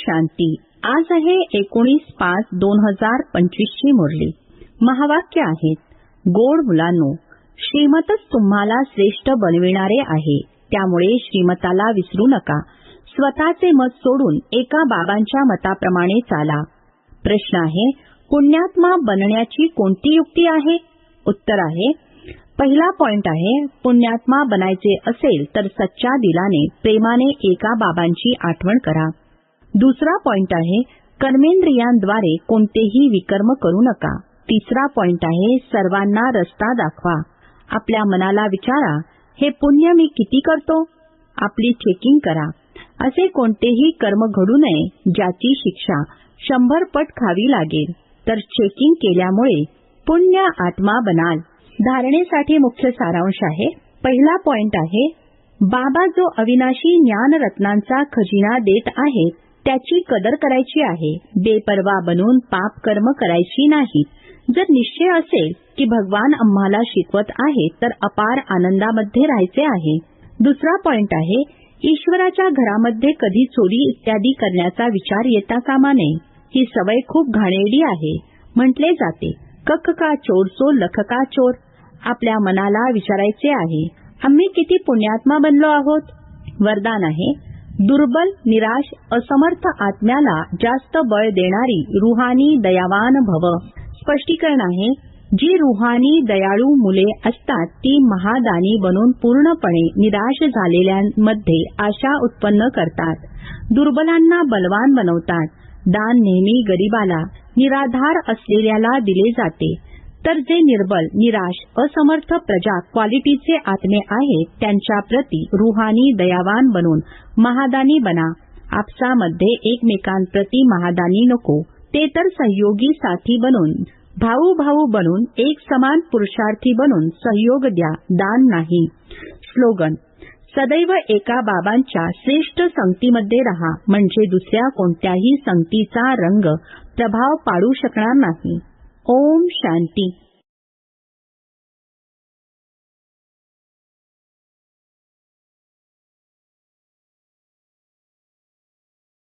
शांती. आज आहे एकोणीस पाच दोन हजार पंचवीसची मुरली. महावाक्य आहेत गोड मुलांनो श्रीमतच तुम्हाला श्रेष्ठ बनविणारे आहे. त्यामुळे श्रीमताला विसरू नका. स्वतःचे मत सोडून एका बाबांच्या मताप्रमाणे चाला. प्रश्न आहे पुण्यात्मा बनण्याची कोणती युक्ती आहे? उत्तर आहे पहिला पॉइंट आहे पुण्यात्मा बनायचे असेल तर सच्च्या दिलाने प्रेमाने एका बाबांची आठवण करा. दुसरा पॉइंट आहे कर्मेंद्रियांद्वारे कोणतेही विकर्म करू नका. तिसरा पॉइंट आहे सर्वांना रस्ता दाखवा. आपल्या मनाला विचारा हे पुण्य मी किती करतो? आपली चेकिंग करा. असे कोणतेही कर्म घडू नये ज्याची शिक्षा शंभर पट खावी लागेल. तर चेकिंग केल्यामुळे पुण्य आत्मा बनाल. धारणेसाठी मुख्य सारांश आहे. पहिला पॉइंट आहे बाबा जो अविनाशी ज्ञान रत्नांचा खजिना देत आहेत त्याची कदर करायची आहे. बेपरवा बनून पाप कर्म करायची नाही. जर निश्चय असेल की भगवान आम्हाला शिकवत आहे तर अपार आनंदामध्ये राहायचे आहे. दुसरा पॉइंट आहे ईश्वराच्या घरामध्ये कधी चोरी इत्यादी करण्याचा विचार येता कामा नये. ही सवय खूप घाणेरडी आहे. म्हटले जाते कख का चोर सो लख का चोर? आपल्या मनाला विचारायचे आहे आम्ही किती पुण्यात्मा बनलो आहोत? वरदान आहे दुर्बल निराश असमर्थ आत्म्याला जास्त बळ देणारी रुहानी दयावान भव. स्पष्टीकरण आहे जी रुहानी दयाळू मुले असतात ती महादानी बनून पूर्णपणे निराश झालेल्यांमध्ये आशा उत्पन्न करतात. दुर्बलांना बलवान बनवतात. दान नेहमी गरिबाला निराधार असलेल्याला दिले जाते. तर जे निर्बल निराश असमर्थ प्रजा क्वालिटीचे आत्मे आहेत त्यांच्याप्रती रुहानी दयावान बनून महादानी बना. आपसामध्ये एकमेकांप्रती महादानी नको. ते तर सहयोगी साथी बनून भाऊ भाऊ बनून एक समान पुरुषार्थी बनून सहयोग द्या दान नाही. स्लोगन सदैव एका बाबांच्या श्रेष्ठ संगतीमध्ये रहा म्हणजे दुसऱ्या कोणत्याही संगतीचा रंग प्रभाव पाडू शकणार नाही. ओम शांती.